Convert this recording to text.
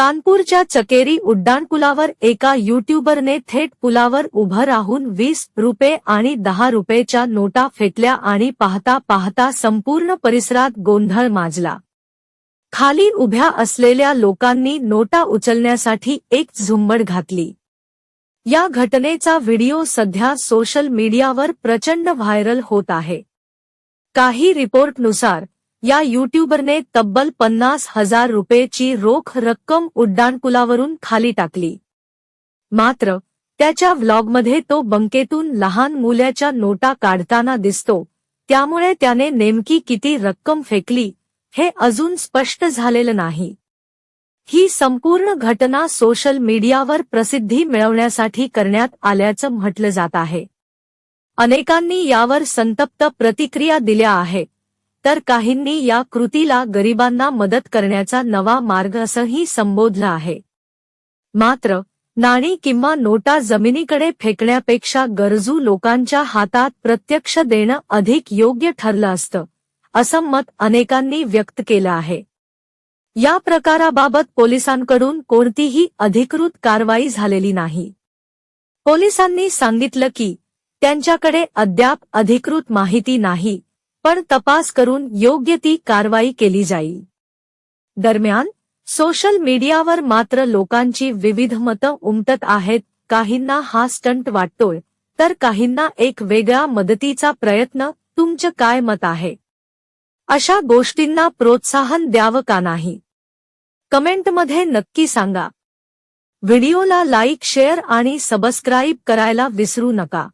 कानपूरच्या चकेरी उड्डाणपुलावर एका युट्यूबरने थेट पुलावर उभं राहून वीस रुपये आणि दहा रुपयेच्या नोटा फेकल्या आणि पाहता पाहता संपूर्ण परिसरात गोंधळ माजला. खाली उभ्या असलेल्या लोकांनी नोटा उचलण्यासाठी एक झुंबड घातली. या घटनेचा व्हिडिओ सध्या सोशल मीडियावर प्रचंड व्हायरल होत आहे. काही रिपोर्टनुसार या युट्यूबरने तब्बल पन्नास हजार रुपयेची रोख रक्कम उड्डाणपुलावरून खाली टाकली. मात्र त्याच्या व्लॉगमध्ये तो बंकेतून लहान मुलाच्या नोटा काढताना दिसतो. त्यामुळे त्याने नेमकी किती रक्कम फेकली हे अजून स्पष्ट झालेलं नाही. ही संपूर्ण घटना सोशल मीडियावर प्रसिद्धी मिळवण्यासाठी करण्यात आल्याचं म्हटलं जात आहे. अनेकांनी यावर संतप्त प्रतिक्रिया दिल्या आहेत. तर काहींनी या कृतीला गरिबांना मदत करण्याचा नवा मार्ग असंही संबोधलं आहे. मात्र नाणी किंवा नोटा जमिनीकडे फेकण्यापेक्षा गरजू लोकांच्या हातात प्रत्यक्ष देणं अधिक योग्य ठरलं असतं असं मत अनेकांनी व्यक्त केलं आहे. या प्रकाराबाबत पोलिसांकडून कोणतीही अधिकृत कारवाई झालेली नाही. पोलिसांनी सांगितलं की त्यांच्याकडे अद्याप अधिकृत माहिती नाही पण तपास करून योग्य ती कारवाई केली जाईल. दरम्यान सोशल मीडियावर मात्र लोकांची विविध मतं उमटत आहेत. काहींना हा स्टंट वाटतोय तर काहींना एक वेगळा मदतीचा प्रयत्न तुमचं काय मत आहे? अशा गोष्टींना प्रोत्साहन द्यावं का नाही? कमेंटमध्ये नक्की सांगा. व्हिडिओला लाईक शेअर आणि सबस्क्राईब करायला विसरू नका.